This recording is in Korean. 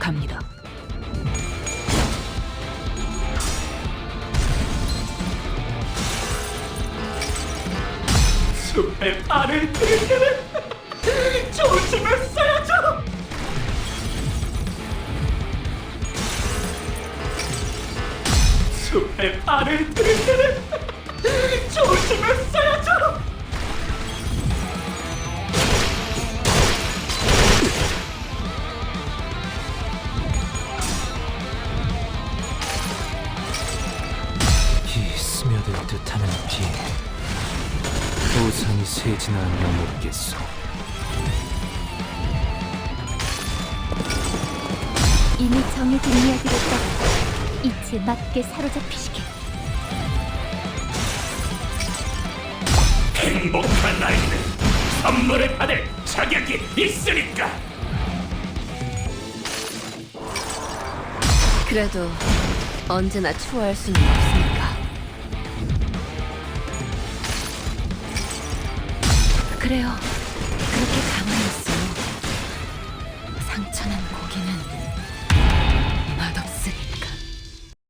갑니다. 숲의 발을 들을 때는 조심했어야죠. 숲의 발을 들을 때는 조심했 스며들 듯하는 비 우산이 새지나 넘었겠소 이미 정해진 이야기를 떠 이치에 맞게 사로잡히시길 행복한 아이는 선물을 받을 자격이 있으니까. 그래도 언제나 추월할 수는 없으니까. 그래요. 그렇게 가만히 있어요. 상처난 고기는